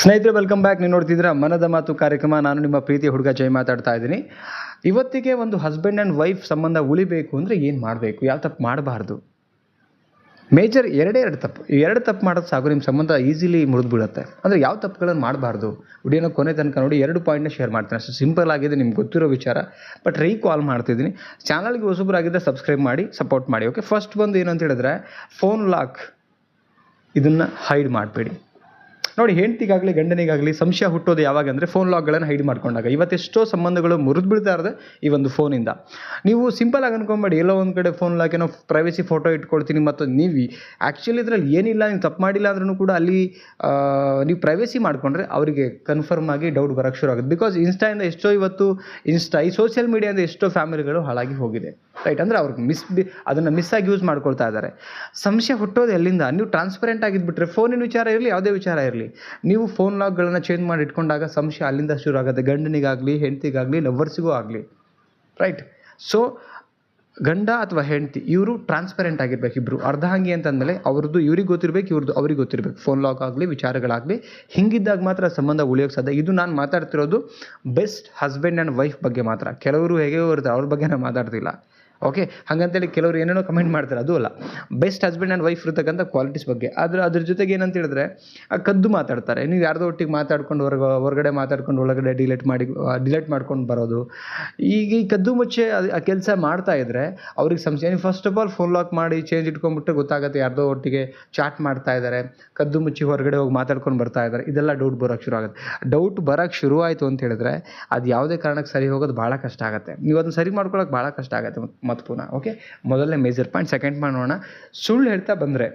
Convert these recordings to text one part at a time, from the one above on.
ಸ್ನೇಹಿತರೆ welcome back ನೀವು ನೋಡ್ತಿದ್ದೀರಾ ಮನದ ಮಾತು ಕಾರ್ಯಕ್ರಮ. ನಾನು ನಿಮ್ಮ ಪ್ರೀತಿ ಹುಡುಗ ಜೈ ಮಾತಾಡ್ತಾ ಇದ್ದೀನಿ. ಇವತ್ತಿಗೆ ಒಂದು ಹಸ್ಬೆಂಡ್ ಆ್ಯಂಡ್ ವೈಫ್ ಸಂಬಂಧ ಉಳಿಬೇಕು ಅಂದರೆ ಏನು ಮಾಡಬೇಕು? ಯಾವ ತಪ್ಪು ಮಾಡಬಾರ್ದು? ಮೇಜರ್ ಎರಡೇ ಎರಡು ತಪ್ಪು. ಎರಡು ತಪ್ಪು ಮಾಡೋದು ಸಾಕು ನಿಮ್ಮ ಸಂಬಂಧ ಈಸಿಲಿ ಮುರಿದು ಬೀಳುತ್ತೆ ಅಂದರೆ ಯಾವ ತಪ್ಪುಗಳನ್ನು ಮಾಡಬಾರ್ದು? ವಿಡಿಯೋನ ಕೊನೆ ತನಕ ನೋಡಿ, ಎರಡು ಪಾಯಿಂಟ್ನ ಶೇರ್ ಮಾಡ್ತೀನಿ. ಅಷ್ಟು ಸಿಂಪಲ್ ಆಗಿದೆ ನಿಮ್ಗೆ ಗೊತ್ತಿರೋ ವಿಚಾರ. ಬಟ್ ರೀ ಕಾಲ್ ಮಾಡ್ತಿದ್ದೀನಿ. ಚಾನಲ್ಗೆ ಹೊಸಬ್ರಾಗಿದ್ದರೆ ಸಬ್ಸ್ಕ್ರೈಬ್ ಮಾಡಿ ಸಪೋರ್ಟ್ ಮಾಡಿ ಓಕೆ ಫಸ್ಟ್ ಬಂದು ಏನಂತ ಹೇಳಿದ್ರೆ ಫೋನ್ ಲಾಕ್ ಇದನ್ನು ಹೈಡ್ ಮಾಡಬೇಡಿ. ನೋಡಿ, ಹೆಂಡತಿಗಾಗಲಿ, ಗಂಡನಿಗಾಗಲಿ ಸಂಶಯ ಹುಟ್ಟೋದು ಯಾವಾಗ ಅಂದರೆ ಫೋನ್ ಲಾಕ್ಗಳನ್ನು ಹೈಡ್ ಮಾಡ್ಕೊಂಡಾಗ. ಇವತ್ತೆಷ್ಟೋ ಸಂಬಂಧಗಳು ಮುರಿದು ಬಿಡ್ತಾ ಇರೋದು ಈ ಒಂದು ಫೋನಿಂದ ನೀವು ಸಿಂಪಲ್ ಆಗಿ ಅನ್ಕೊಂಬೇಡಿ, ಎಲ್ಲೋ ಒಂದು ಕಡೆ ಫೋನ್ ಏನೋ ಪ್ರೈವಸಿ ಫೋಟೋ ಇಟ್ಕೊಳ್ತೀನಿ ಮತ್ತು ನೀವು ಆ್ಯಕ್ಚುಲಿ ಇದರಲ್ಲಿ ಏನಿಲ್ಲ, ನೀವು ತಪ್ಪು ಮಾಡಿಲ್ಲ ಅಂದ್ರೂ ಕೂಡ ಅಲ್ಲಿ ನೀವು ಪ್ರೈವಸಿ ಮಾಡಿಕೊಂಡ್ರೆ ಅವರಿಗೆ ಕನ್ಫರ್ಮ್ ಆಗಿ ಡೌಟ್ ಬರೋಕ್ಕೆ ಶುರು ಆಗುತ್ತೆ. ಬಿಕಾಸ್ ಇನ್ಸ್ಟಾಯಿಂದ ಎಷ್ಟೋ ಇವತ್ತು ಇನ್ಸ್ಟಾ ಈ ಸೋಷಿಯಲ್ ಮೀಡಿಯಾದಿಂದ ಎಷ್ಟೋ ಫ್ಯಾಮಿಲಿಗಳು ಹಾಳಾಗಿ ಹೋಗಿದೆ. ರೈಟ್ ಅಂದರೆ ಅವ್ರಿಗೆ ಮಿಸ್ ಬಿ, ಅದನ್ನು ಮಿಸ್ ಆಗಿ ಯೂಸ್ ಮಾಡ್ಕೊಳ್ತಾ ಇದ್ದಾರೆ ಸಂಶಯ ಹುಟ್ಟೋದು ಎಲ್ಲಿಂದ? ನೀವು ಟ್ರಾನ್ಸ್ಪರೆಂಟ್ ಆಗಿದ್ಬಿಟ್ರೆ ಫೋನಿನ ವಿಚಾರ ಇರಲಿ, ಯಾವುದೇ ವಿಚಾರ ಇರಲಿ. ನೀವು ಫೋನ್ ಲಾಕ್ಗಳನ್ನು ಚೇಂಜ್ ಮಾಡಿ ಇಟ್ಕೊಂಡಾಗ ಸಂಶಯ ಅಲ್ಲಿಂದ ಶುರು ಆಗುತ್ತೆ ಗಂಡನಿಗಾಗಲಿ, ಹೆಂಡತಿಗಾಗಲಿ ಲವ್ವರ್ಸಿಗೂ ಆಗಲಿ. ರೈಟ್ ಸೊ ಗಂಡ ಅಥವಾ ಹೆಂಡತಿ, ಇವರು ಟ್ರಾನ್ಸ್ಪರೆಂಟ್ ಆಗಿರ್ಬೇಕು ಇಬ್ಬರು ಅರ್ಧಹಾಂಗಿ ಅಂತಂದಮೇಲೆ ಅವ್ರದ್ದು ಇವ್ರಿಗೆ ಗೊತ್ತಿರಬೇಕು, ಇವ್ರದ್ದು ಅವ್ರಿಗೆ ಗೊತ್ತಿರಬೇಕು. ಫೋನ್ ಲಾಕ್ ಆಗಲಿ, ವಿಚಾರಗಳಾಗಲಿ, ಹಿಂಗಿದ್ದಾಗ ಮಾತ್ರ ಸಂಬಂಧ ಉಳಿಯೋಕೆ ಸಾಧ್ಯ. ಇದು ನಾನು ಮಾತಾಡ್ತಿರೋದು ಬೆಸ್ಟ್ ಹಸ್ಬೆಂಡ್ ಆ್ಯಂಡ್ ವೈಫ್ ಬಗ್ಗೆ ಮಾತ್ರ. ಕೆಲವರು ಹೇಗೆ ಇರ್ತಾರೆ, ಅವ್ರ ಬಗ್ಗೆ ನಾನು ಮಾತಾಡ್ತಿಲ್ಲ. ಓಕೆ ಹಾಗಂತೇಳಿ ಕೆಲವರು ಏನೇನೋ ಕಮೆಂಟ್ ಮಾಡ್ತಾರೆ, ಅದು ಅಲ್ಲ. ಬೆಸ್ಟ್ ಹಸ್ಬೆಂಡ್ ಆ್ಯಂಡ್ ವೈಫ್ ಇರ್ತಕ್ಕಂಥ ಕ್ವಾಲಿಟೀಸ್ ಬಗ್ಗೆ. ಆದರೆ ಅದ್ರ ಜೊತೆಗೆ ಏನಂತ ಹೇಳಿದ್ರೆ ಕದ್ದು ಮಾತಾಡ್ತಾರೆ. ನೀವು ಯಾರ್ದೋ ಒಟ್ಟಿಗೆ ಮಾತಾಡ್ಕೊಂಡು ಹೊರಗ, ಹೊರಗಡೆ ಮಾತಾಡ್ಕೊಂಡು ಒಳಗಡೆ ಡಿಲೇಟ್ ಮಾಡಿ ಡಿಲೇಟ್ ಮಾಡ್ಕೊಂಡು ಬರೋದು. ಈಗ ಈ ಕದ್ದು ಮುಚ್ಚೆ, ಆ ಕೆಲಸ ಮಾಡ್ತಾ ಇದ್ರೆ ಅವ್ರಿಗೆ ಸಂಶಯ. First of all phone lock ಮಾಡಿ ಚೇಂಜ್ ಇಟ್ಕೊಂಡ್ಬಿಟ್ಟು ಗೊತ್ತಾಗುತ್ತೆ ಯಾರ್ದೋ ಒಟ್ಟಿಗೆ ಚಾಟ್ ಮಾಡ್ತಾ ಇದ್ದಾರೆ ಕದ್ದು ಮುಚ್ಚಿ ಹೊರಗಡೆ ಹೋಗಿ ಮಾತಾಡ್ಕೊಂಡು ಬರ್ತಾ ಇದ್ದಾರೆ ಇದೆಲ್ಲ ಡೌಟ್ ಬರೋಕ್ಕೆ ಶುರು ಆಗುತ್ತೆ. ಡೌಟ್ ಬರೋಕ್ಕೆ ಶುರು ಆಯಿತು ಅಂತ ಹೇಳಿದ್ರೆ, ಅದು ಯಾವುದೇ ಕಾರಣಕ್ಕೆ ಸರಿ ಹೋಗೋದು ಭಾಳ ಕಷ್ಟ ಆಗುತ್ತೆ. ನೀವು ಅದನ್ನು ಸರಿ ಮಾಡ್ಕೊಳ್ಳೋಕೆ ಭಾಳ ಕಷ್ಟ ಆಗುತ್ತೆ. ಮತ್ತೆ ಪುನಃ ಓಕೆ ಮೊದಲನೇ ಮೇಜರ್ ಪಾಯಿಂಟ್ ಸೆಕೆಂಡ್ ಪಾಯಿಂಟ್ ನೋಡೋಣ. ಸುಳ್ಳು ಹೇಳ್ತಾ ಬಂದರೆ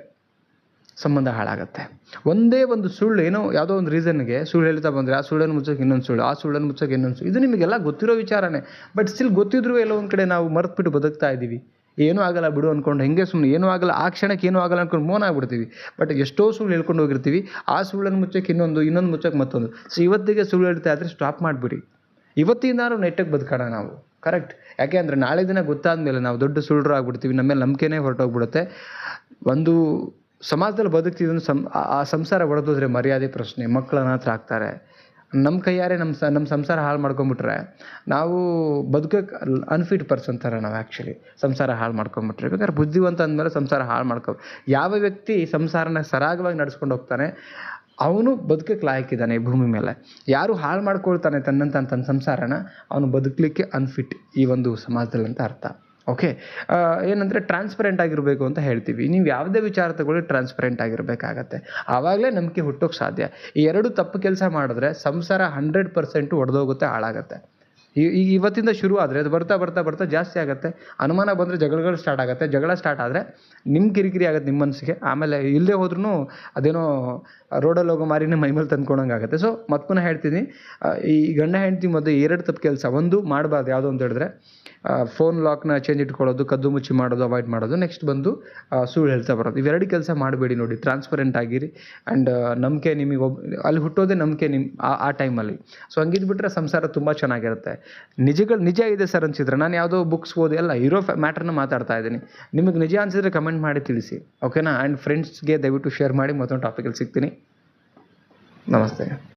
ಸಂಬಂಧ ಹಾಳಾಗುತ್ತೆ. ಒಂದೇ ಒಂದು ಸುಳ್ಳು, ಏನೋ ಯಾವುದೋ ಒಂದು ರೀಸನ್ಗೆ ಸುಳ್ಳು ಹೇಳ್ತಾ ಬಂದರೆ ಆ ಸುಳ್ಳನ್ನು ಮುಚ್ಚೋಕೆ ಇನ್ನೊಂದು ಸುಳ್ಳು, ಆ ಸುಳ್ಳನ್ನು ಮುಚ್ಚೋಕೆ ಇನ್ನೊಂದು ಸುಳ್ಳು. ಇದು ನಿಮಗೆಲ್ಲ ಗೊತ್ತಿರೋ ವಿಚಾರನೇ. ಬಟ್ ಸ್ಟಿಲ್ ಗೊತ್ತಿದ್ರೂ ಎಲ್ಲೋ ಒಂದು ಕಡೆ ನಾವು ಮರೆತುಬಿಟ್ಟು ಬದುಕ್ತಾ ಇದ್ದೀವಿ ಏನೂ ಆಗಲ್ಲ ಬಿಡು ಅಂದ್ಕೊಂಡು ಹೆಂಗೆ ಸುಮ್ಮನೆ ಏನೂ ಆಗಲ್ಲ, ಆ ಕ್ಷಣಕ್ಕೆ ಏನೂ ಆಗಲ್ಲ ಅಂದ್ಕೊಂಡು ಮೋನ ಆಗ್ಬಿಡ್ತೀವಿ. ಬಟ್ ಎಷ್ಟೋ ಸುಳ್ಳು ಹೇಳ್ಕೊಂಡು ಹೋಗಿರ್ತೀವಿ, ಆ ಸುಳ್ಳನ್ನು ಮುಚ್ಚೋಕೆ ಇನ್ನೊಂದು ಇನ್ನೊಂದು ಮುಚ್ಚೋಕೆ ಮತ್ತೊಂದು. ಸೊ ಇವತ್ತಿಗೆ ಸುಳ್ಳು ಹೇಳ್ತಾ ಆದರೆ ಸ್ಟಾಪ್ ಮಾಡಿಬಿಡಿ. ಇವತ್ತಿಂದಾರು ನೆಟ್ಟಗೆ ಬದುಕೋಣ ನಾವು ಕರೆಕ್ಟ್ ಯಾಕೆ ಅಂದರೆ ನಾಳೆ ದಿನ ಗೊತ್ತಾದ ಮೇಲೆ ನಾವು ದೊಡ್ಡ ಸುಳ್ಳರು ಆಗ್ಬಿಡ್ತೀವಿ ನಮ್ಮ ಮೇಲೆ ನಂಬಿಕೆನೇ ಹೊರಟೋಗ್ಬಿಡುತ್ತೆ. ಒಂದು ಸಮಾಜದಲ್ಲಿ ಬದುಕ್ತಿದ್ದು ಸಂ, ಆ- ಸಂಸಾರ ಒಡೆದೋದ್ರೆ ಮರ್ಯಾದೆ ಪ್ರಶ್ನೆ ಮಕ್ಕಳನ್ನ ಅನಾಥರ ಆಗ್ತಾರೆ ನಮ್ಮ ಕೈಯಾರೆ ನಮ್ಮ ನಮ್ಮ ಸಂಸಾರ ಹಾಳು ಮಾಡ್ಕೊಂಬಿಟ್ರೆ, ನಾವು ಬದುಕಕ್ಕೆ ಅನ್ಫಿಟ್ ಪರ್ಸನ್ ಥರ ನಾವು ಆ್ಯಕ್ಚುಲಿ ಸಂಸಾರ ಹಾಳು ಮಾಡ್ಕೊಂಬಿಟ್ರೆ, ಬೇಕಾದ್ರೆ ಬುದ್ಧಿವಂತ ಅಂದಮೇಲೆ ಸಂಸಾರ ಹಾಳು ಮಾಡ್ಕೊ, ಯಾವ ವ್ಯಕ್ತಿ ಸಂಸಾರನ ಸರಾಗವಾಗಿ ನಡೆಸ್ಕೊಂಡು ಹೋಗ್ತಾನೆ ಅವನು ಬದುಕಕ್ಕೆ ಲಾಯಕ್ಕಿದ್ದಾನೆ ಈ ಭೂಮಿ ಮೇಲೆ. ಯಾರು ಹಾಳು ಮಾಡ್ಕೊಳ್ತಾನೆ ತನ್ನಂತ ತನ್ನ ಸಂಸಾರನ, ಅವನು ಬದುಕಲಿಕ್ಕೆ ಅನ್ಫಿಟ್ ಈ ಒಂದು ಸಮಾಜದಲ್ಲಿ ಅಂತ ಅರ್ಥ. ಓಕೆ ಏನಂದರೆ ಟ್ರಾನ್ಸ್ಪರೆಂಟ್ ಆಗಿರಬೇಕು ಅಂತ ಹೇಳ್ತೀವಿ. ನೀವು ಯಾವುದೇ ವಿಚಾರ ತಗೊಳ್ಳಿ ಟ್ರಾನ್ಸ್ಪರೆಂಟ್ ಆಗಿರಬೇಕಾಗತ್ತೆ. ಆವಾಗಲೇ ನಂಬಿಕೆ ಹುಟ್ಟೋಕ್ಕೆ ಸಾಧ್ಯ. ಈ ಎರಡು ತಪ್ಪು ಕೆಲಸ ಮಾಡಿದ್ರೆ ಸಂಸಾರ ಹಂಡ್ರೆಡ್ ಪರ್ಸೆಂಟು ಒಡೆದೋಗುತ್ತೆ, ಹಾಳಾಗತ್ತೆ. ಈ ಇವತ್ತಿಂದ ಶುರು ಆದರೆ ಅದು ಬರ್ತಾ ಬರ್ತಾ ಬರ್ತಾ ಜಾಸ್ತಿ ಆಗುತ್ತೆ. ಅನುಮಾನ ಬಂದರೆ ಜಗಳಗಳು ಸ್ಟಾರ್ಟ್ ಆಗುತ್ತೆ. ಜಗಳ ಸ್ಟಾರ್ಟ್ ಆದರೆ ನಿಮ್ಮ ಕಿರಿಕಿರಿ ಆಗುತ್ತೆ ನಿಮ್ಮ ಮನಸ್ಸಿಗೆ ಆಮೇಲೆ ಇಲ್ಲದೆ ಹೋದ್ರೂ ಅದೇನೋ ರೋಡಲ್ಲಿ ಹೋಗೋ ಮಾರಿನೇ ಮೈಮೇಲೆ ತಂದ್ಕೊಳಂಗೆ ಆಗುತ್ತೆ. ಸೊ ಮತ್ತೆ ಹೇಳ್ತೀನಿ. ಈ ಗಂಡ ಹೆಂಡ್ತಿ ಮಧ್ಯೆ ಎರಡು ತಪ್ಪು ಕೆಲಸ. ಒಂದು, ಮಾಡಬಾರ್ದು ಯಾವುದು ಅಂತ ಹೇಳಿದ್ರೆ. ಫೋನ್ ಲಾಕ್ನ ಚೇಂಜ್ ಇಟ್ಕೊಳ್ಳೋದು, ಕದ್ದು ಮುಚ್ಚಿ ಮಾಡೋದು ಅವಾಯ್ಡ್ ಮಾಡೋದು. ನೆಕ್ಸ್ಟ್ ಬಂದು ಸುಳ್ಳು ಹೇಳ್ತಾ ಬರೋದು. ಇವೆರಡು ಕೆಲಸ ಮಾಡಬೇಡಿ ನೋಡಿ. ಟ್ರಾನ್ಸ್ಪರೆಂಟ್ ಆಗಿರಿ. ಆ್ಯಂಡ್ ನಂಬಿಕೆ ನಿಮಗೆ ಅಲ್ಲಿ ಹುಟ್ಟೋದೇ ನಂಬಿಕೆ ನಿಮ್ಮ ಆ ಟೈಮಲ್ಲಿ ಸೊ ಹಂಗಿದ್ಬಿಟ್ರೆ ಸಂಸಾರ ತುಂಬ ಚೆನ್ನಾಗಿರುತ್ತೆ. ನಿಜಗಳು ನಿಜ ಇದೆ ಸರ್ ಅನ್ಸಿದ್ರೆ ನಾನು ಯಾವುದೋ ಬುಕ್ಸ್ ಓದಿ ಎಲ್ಲ ಇರೋ ಮ್ಯಾಟ್ರನ್ನ ಮಾತಾಡ್ತಾ ಇದ್ದೀನಿ. ನಿಮಗೆ ನಿಜ ಅನ್ಸಿದ್ರೆ ಕಮೆಂಟ್ ಮಾಡಿ ತಿಳಿಸಿ. ಓಕೆನಾ ಆ್ಯಂಡ್ ಫ್ರೆಂಡ್ಸ್ಗೆ ದಯವಿಟ್ಟು ಶೇರ್ ಮಾಡಿ ಮತ್ತೊಂದು ಟಾಪಿಕಲ್ಲಿ ಸಿಗ್ತೀನಿ. ನಮಸ್ತೆ.